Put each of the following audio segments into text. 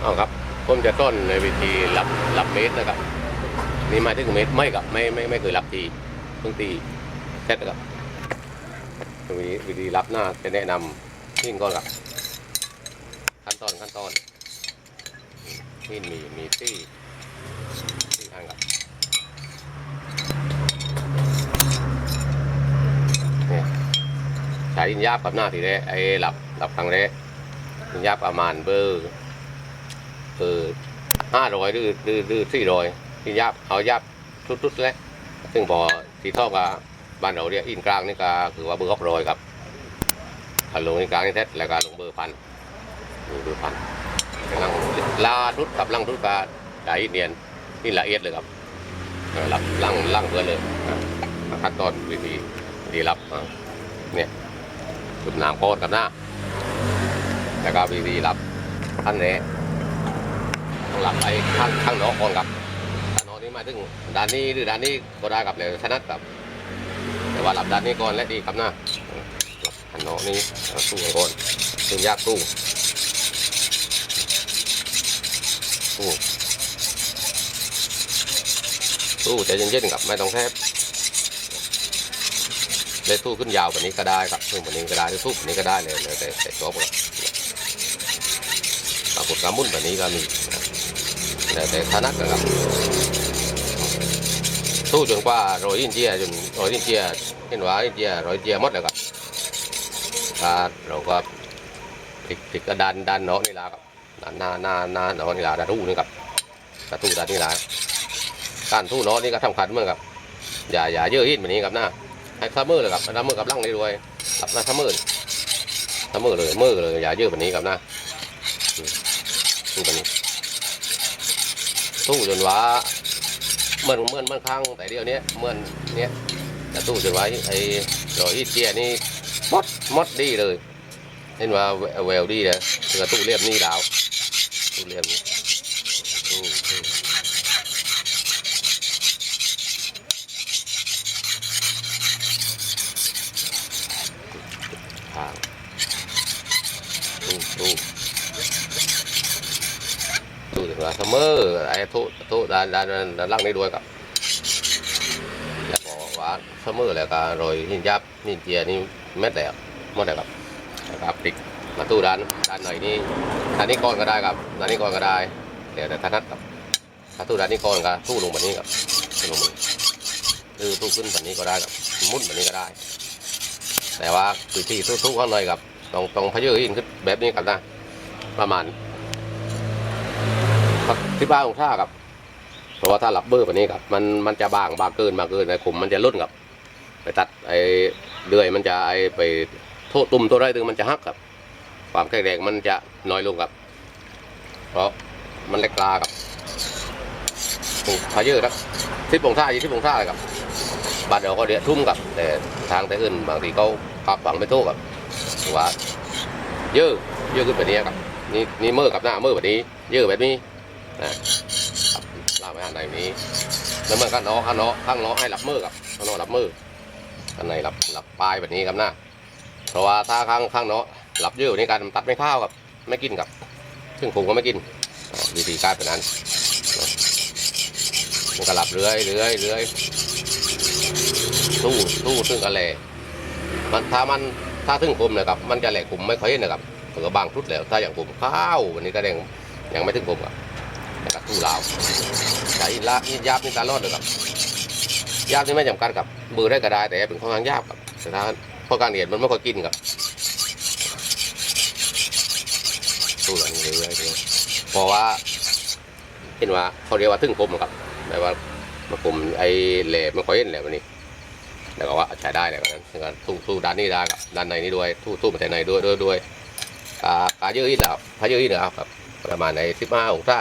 เอาครับผมจะต้นในวิธีรับรับเมตรนะครับ นี่มาถึงเมตรไม่กับไม่ไม่ไม่เคยรับทีเพิ่งตีเซตนะครับวิธีวิธีรับหน้าจะแนะนำหินก่อนครับ ขั้นตอนขั้นตอนหินมีมีที่ที่ทางครับเนี่ยใช้หินยาบกับหน้าทีแรกไอ้หลับหลับครั้งแรกหินยาบประมาณเบอร์ เออห้าร้อยหรือหรือหรือสี่ร้อยที่ยับเอายับทุดๆแล้วซึ่งพอที่ท่อกับบ้านเราเรียกอินกลางนี่ก็คือว่าเบอร์หกร้อยครับถ้าลงอินกลางนี่แท้แล้วก็ลงเบอร์พันเบอร์พันกำลังลาทุดกับลังทุดกับใจเนียนนี่ละเอียดเลยครับรับลังลังเพื่อเลยขั้นตอนวิธีวิธีรับเนี่ยจุดน้ำโคตรกับหน้าแล้วก็วิธีรับขั้นแรกต้ หลับไปข้างข้างนอกก่อนครับด้านนอกนี้มาถึงด้านนี้หรือด้านนี้ก็ได้ครับเลยชนะครับ แต่ว่าหลับด้านนี้ก่อนและดีครับนะหลับข้างนอกนี้สู้ก่อนซึ่งยากสู้สู้สู้ใจเย็นๆครับไม่ต้องแทบเลยสู้ขึ้นยาวกว่านี้ก็ได้ครับสู้กว่านี้ก็ได้หรือสู้กว่านี้ก็ได้เลยเลยแต่แต่จบครับปรากฏการมุ่นแบบนี้ก็มีนะ แต่แต่ถนัดนะครับสู้จนกว่าโรยอินเจียจนโรยอินเจียเห็นว่าอินเจียโรยอินเจียหมดแล้วครับถ้าเราก็ติดติดกระดานด้านเนาะนี่ละครับด้าหน้าหน้าหน้าเนาะนี่ละด้านทู่นี่ครับด้านทู่ด้านนี่ละการทู่เนาะนี่ก็สำคัญเมื่อนกับอย่าอย่าเยอะหินแบบนี้ครับหน้าให้ซัมเมอร์เลยครับซัมเมอร์กับลังนี่ด้วยรับหน้าซัมเมอร์ซัมเมอร์เลยเมื่อเลยอย่าเยอะแบบนี้ครับหน้าแบบนี้ สู้จนว่าเหมือนเหมือนเมือนข้างแต่เดียวนี้เหมือนเนี้ยแต่สู้จนว่าไอ้รอยอีเตียนี่มดมดดีเลยเห็นว่าแววดีนะถึงตู้เรียบนี่ดาวตู้เรียบนี่ตู้ตู้ทางตู้ตู้ ตู้ถึงว่าเสมอไอ้ทุทุด้านด้านด้านล่างนี้ด้วยกับแล้วบอกว่าเสมอแล้วก็โรยหินยับหินเจียนี่เม็ดแล้วหมดแล้วครับแล้วก็พลิกมาตู้ด้านด้านไหนนี่ด้านนี้ก้อนก็ได้ครับด้านนี้ก้อนก็ได้เดี๋ยวแต่ถนัดครับถ้าตู้ด้านนี้ก้อนก็ตู้ลงแบบนี้ครับตู้ลงแบบนี้หรือตู้ขึ้นแบบนี้ก็ได้ครับมุดแบบนี้ก็ได้ แต่ว่าคือที่ตู้ตู้ข้างในครับต้องต้องพะเยอหินขึ้นแบบนี้ครับนะประมาณ ที่บ้านของท่าครับ เพราะว่าถ้าหลับเบอร์แบบนี้ครับ มันมันจะบางบางเกินบางเกินไอ้ขุมมันจะลุ่นครับ ไปตัดไอ้เดือยมันจะไอ้ไปโทษตุ่มตัวไรตึงมันจะหักครับ ความแข็งแรงมันจะน้อยลงครับ เพราะมันเล็กกลาครับพาเยอะครับทิศปงท่าอยู่ที่ปงท่าเลยครับบานเราก็เดียวทุ่มครับแต่ทางแต่อื่นบางทีเขาปักฝังไม่โทษครับว่าเยอะเยอะขึ้นแบบนี้ครับนี่นี่เมื่อกับหน้าเมื่อแบบนี้ เยอะแบบนี้ นะครับลากไปอันไหนนี้แล้วมันก็นอข้างน้อข้างนอให้รับมือกับข้างน้อรับมือข้างในรับรับปลายแบบนี้ครับน้าเพราะว่าถ้าข้างข้างน้อรับเยอะนี่การตัดไม่ข้าวครับ ไม่กินครับ ซึ่งผมก็ไม่กินวิธีการเป็นนั้นมันก็หลับเรื่อยเรื่อยเรื่อยสู้สู้ซึ่งอะไรมันถ้ามันถ้าซึ่งผมนะครับมันจะแหลกผมไม่ค่อยนะครับก็บางทุดแล้ว ถ้าอย่างผมข้าววันนี้ก็แดงยังไม่ถึงผมครับ แต่ก็ตู้ลาวใช้ละนี่ยาบนี่ตาลอดเลยครับยาบนี่ไม่จำกัดครับมือได้ก็ได้แต่เป็นข้อข้างยากครับแต่ถ้าข้อการเรียนมันไม่ค่อยกินครับตู้ละนี่เรื่อยๆเรื่อยๆเพราะว่าเห็นว่าเขาเรียกว่าถึงผมครับแต่ว่ามาผมไอ้แหล่ไม่ค่อยเห็นแหล่วันนี้แล้วก็ว่าใช้ได้เลยครับนั้นก็ตู้ตู้ด้านนี้ได้ครับด้านในนี้ด้วยตู้ตู้มาแต่ในด้วยด้วยด้วยกากาเยอะอีกแล้วพาเยอะอีกแล้วครับประมาณในสิบห้าองศา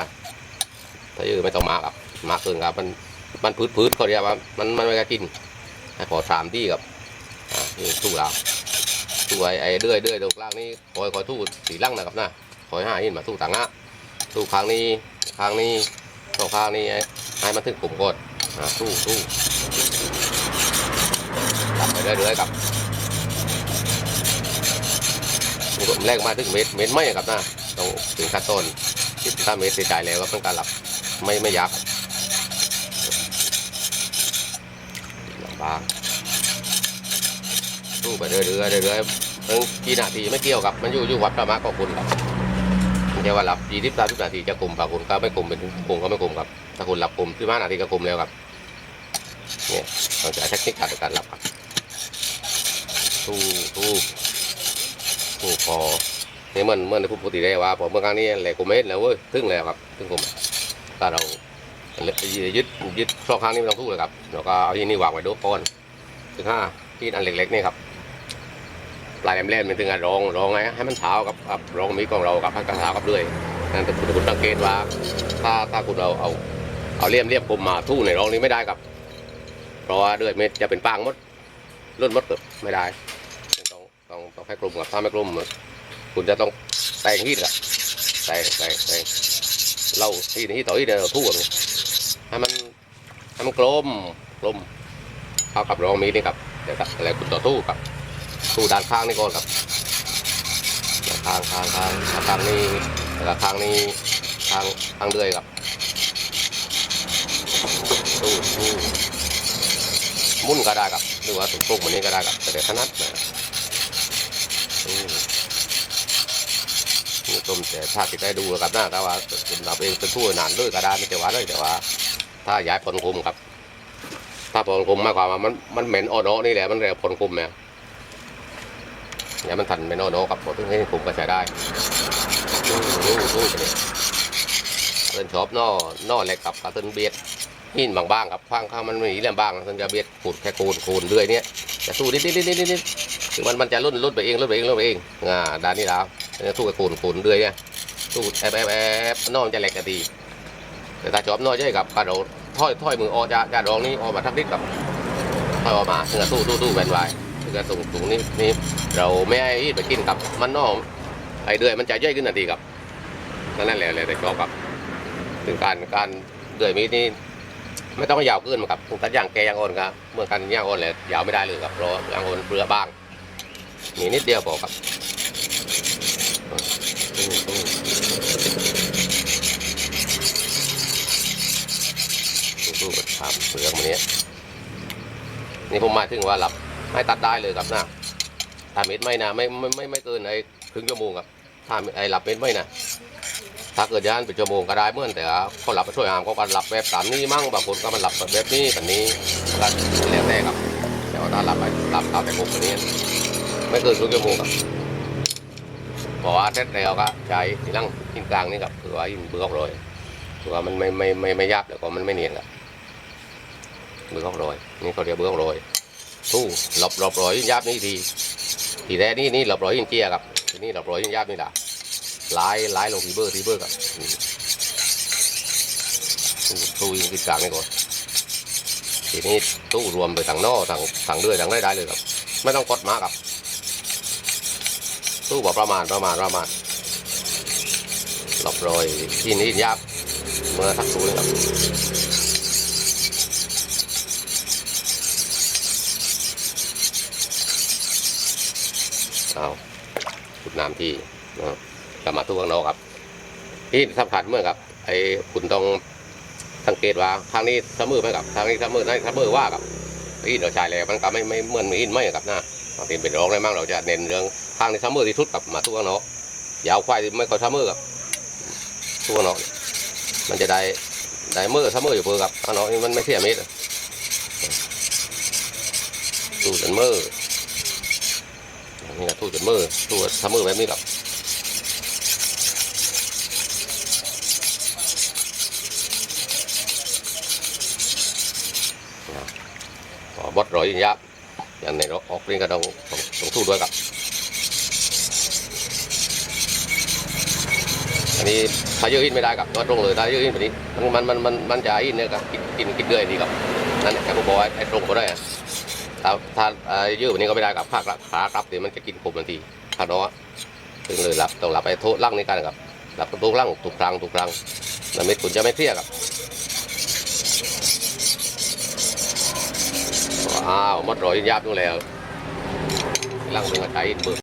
ถ้ายืดไม่ต้องมาครับมาเกินครับ มันมันพืดพืดเขาเรียกว่ามันมันไม่กล้ากินให้พอสามที่ครับอ่านี่ตู้เราตู้ไอ้ไอ้เดือยเดือยตรงกลางนี้คอยคอยตู้สีล่างนะครับนะคอยห้าหินมาตู้ต่างหะตู้ข้างนี้ข้างนี้สองข้างนี้ให้มันถึงกลุ่มก่อนอ่าตู้ตู้กลับไปเรื่อยๆครับแรกมาถึงเม็ดเม็ดไม่ครับนะต้องถึงขั้นต้นสิบสาเมตรจ่ายใจแล้วก็เป็นการหลับ ไม่ไม่ยักบางสู้ไปเรื่อยๆเรื่อยๆเรื่อยๆเพิ่งกี่นาทีไม่เกี่ยวกับ มันอยู่อยู่วัดประมาณของคุณครับมันจะว่าหลับยี่สิบสามสิบนาทีจะกลุ่มปากคุณก็ไม่กลุ่มเป็นกลุ่มก็ไม่กลุ่มครับถ้าคุณหลับกลุ่มที่ห้านาทีก็กลุ่มแล้วครับเนี่ยเราจะใช้เทคนิคการการหลับครับสู้สู้สู้พอนี่มันเมื่อในผู้ปกติได้ว่าผมเมื่อครั้งนี้แหละกูไม่เห็นแล้วเว้ยทึ่งแล้วครับทึ่งผม ถ้าเรายึดยึดช่องข้างนี้ไม่ต้องสู้เลยครับแล้วก็เอาที่นี่วางไว้ดูก้อนถึงห้าที่อันเล็กๆนี่ครับปลายแหลมๆมันถึงอะรองรองไงให้มันเท้ากับครับรองมีของเรากับพักกระถากับด้วยนั่นแต่คุณสังเกตว่า ถ้าถ้าคุณเอาเอาเอาเลี่ยมเลี่ยมกลมมาทู่ในรองนี้ไม่ได้ครับเพราะว่าด้วยเม็ดจะเป็นปางมดรุ่นมดเกิดไม่ได้ต้องต้องต้องให้กลมกับถ้าไม่กลมคุณจะต้องแต่งฮีดอะแต่งแต่งแต่ง เล่าที่นี่ต่อที่เดียวทั่วเลยให้มันให้มันกลมกลมเข้ากับรองมีนี่ครับเดี๋ยวครับอะไรคุณต่อตู้กับตู้ด้านข้างนี่ก่อนครับข้างข้างข้างข้างนี้แล้วข้างนี้ข้างข้างเดือยครับตู้ตู้มุ่นก็ได้ครับหรือว่าถุงตุ้งเหมือนนี้ก็ได้ครับแต่เดี๋ยวถนัดนะครับตู้ นี่ ต้มแต่ถ้าติดได้ดูกับหน้าแต่ว่าเป็นเราเองเป็นผู้นานด้วยก็ได้ไม่ใช่ว่าเลยแต่ว่า ถ้าย้ายผลคุมครับ ถ้าผลคุมมากกว่ามันมันเหม็นอ่อนๆนี่แหละมันเรียกผลคุมเนี่ยอย่ามันทันเป็นอ่อนๆกับผลที่ให้คุมก็ใช้ได้ดูดูดูไปเนี่ยเตินชอบนอนอเล็กกับกระตินเบียดหินบางๆครับข้างข้างมันมีเรื่องบางมันจะเบียดขูดแค่คูนคูนเรื่อยเนี่ยจะสู้นิดนิดนิดนิดนิดมันมันจะลุ่นลุ่นไปเองลุ่นไปเองลุ่นไปเองอ่าด้านนี้แล้ว สู้กับคูนคูนเรื่อยเนี่ยสู้แอบแอบแอบนอกมันจะแหลกกันดีแต่ถ้าชอบนอกใช่กับกระโดดถ้อยถ้อยมือออกจะจะรองนี้ออกมาทักนิดกับถ้อยออกมาถึงจะสู้สู้สู้แบนไว้ถึงจะตรงตรงนี้นี่เราไม่ให้ไปกินกับมันนอกไอเดือยมันจะย่อยขึ้นทันทีครับนั่นแหละเลยแต่ชอบครับ ถึงการการเดือยมีดนี่ไม่ต้องยาวขึ้นครับตัดย่างแกย่างอ่อนครับเมื่อการย่างอ่อนเลยยาวไม่ได้เลยครับเพราะย่างอ่อนเปลือกบางมีนิดเดียวพอครับ ตู้ตู้ตู้ตู้ทำเป ลือกมันนี้ นี่ผมหมายถึงว่าหลับไม่ตัดได้เลยครับนะถ้าเม็ดไม่นะไม่ไม่ไม่ไม่เกินไอ้ครึ่งชั่วโมงครับถ้าไอ้หลับเม็ดไม่นะถ้าเกิดยานเป็นชั่วโมงก็ได้เมื่อนแต่เขาหลับช่วยหามเขาก็หลับแบบตามนี้มั่งบางคนก็มันหลับแบบนี้แบบนี้ก็แล้วแต่ครับแต่ว่าถ้าหลับไปหลับตามแต่ผมแบบนี้ ไม่เกินครึ่งชั่วโมงครับเพราะว่าเสร็จแล้วก็ใช้ที่นั่งหินกลางนี่ครับคือว่าหินเบือกโรยคือว่ามันไม่ไม่ไม่ไม่ยับแล้วก็มันไม่เนียนครับ เบือกโรยนี่เขาเรียกเบือกโรยสู้หลบหลบโรยหินยับนี่ทีทีแรกนี่นี่หลบโรยหินเจียครับทีนี้หลบโรยหินยับนี่แหละลายลายลงทีเบอร์ทีเบอร์ครับอืมสู้สู้หินกลางนี่ก่อนทีนี้ตู้รวมไปทางนอกทางทางเดือยทางได้ได้เลยครับ ไม่ต้องกดมากครับ ตู้บอกประมาณประมาณประมาณหลบโรยที่นี่ยับเมื่อทักสูนครับ เอาขุดน้ำที่นะครับกลับมาตู้ข้างนอกครับ ที่สำคัญเมื่อครับ ไอ้คุณต้องสังเกตว่าทางนี้เสมอไหมครับทางนี้เสมอนั่นเสมอว่าครับอินเราใช้แล้วมันก็ไม่ไม่เหมือนมีอินไม่ครับหนะบางทีเป็นร้องได้มั่งเราจะเน้นเรื่องทางในซัมเมอที่สุดกับมาตัวเนาะยาวควายไม่ค่อยซัมเมอร์กับตัวเนาะมันจะได้ได้เมื่อซัมออยู่เพื่อกับเนาะนี่มันไม่เทียมเมตรตู้จนเมื่อ นี่นะตู้จนเมือตู้ซัมเมอแบบนี้กับพอบดร้อยยับอย่างในออกนี่ก็ต้องต้องต้องสู้ด้วยกับอันนี้ถ้าเยอะอินไม่ได้กับตัวตรงเลยถ้าเยอะอินแบบนี้มันมันมันมันจะอินเนี่ยกับกินกินกินเดือยนี่ครับนั่นแหละแค่ผมบอกไอ้ตรงก็ได้ ถ้าถ้าเยอะแบบนี้ก็ไม่ได้กับภาคขากลับเดี๋ยวมันจะกินผมทันทีถ้าเนาะถึงเลยหลับต้องหลับไปโทษล่างในการครับหลับทุกล่างทุกครั้งทุกครั้งแล้วเม็ดคุณจะไม่เครียดครับอ้าวมัดรอยยับนู่นแล้วล่างเป็นกระจายเปิด